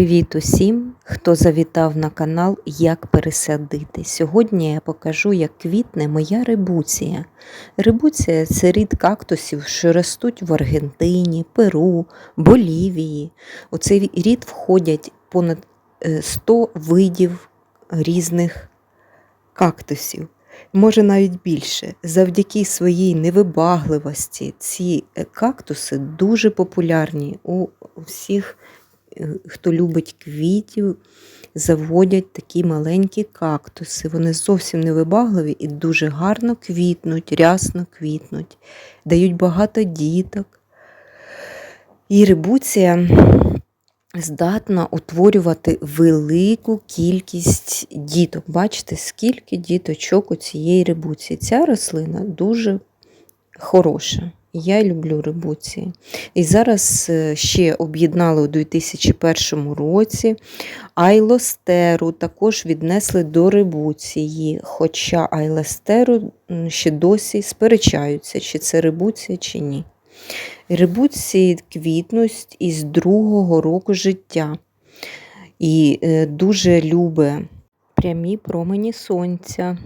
Привіт усім, хто завітав на канал Як пересадити. Сьогодні я покажу, як квітне моя рибуція. Рибуція це рід кактусів, що ростуть в Аргентині, Перу, Болівії. У цей рід входять понад е, 100 видів різних кактусів. Може навіть більше. Завдяки своїй невибагливості ці е, кактуси дуже популярні у всіх е, хто любить квітів, заводять такі маленькі кактуси. Вони зовсім невибагливі і дуже гарно квітнуть, рясно квітнуть, дають багато діток. І рибуція здатна утворювати велику кількість діток. Бачите, скільки діточок у цієї рибуції. Ця рослина дуже хороша. Я люблю рибуції. І зараз е, ще об'єднали у 2001 році Айлостеру також віднесли до рибуції, хоча Айлостеру ще досі сперечаються, чи це рибуція, чи ні. Рибуції квітнуть із другого року життя і е, дуже любить прямі промені сонця.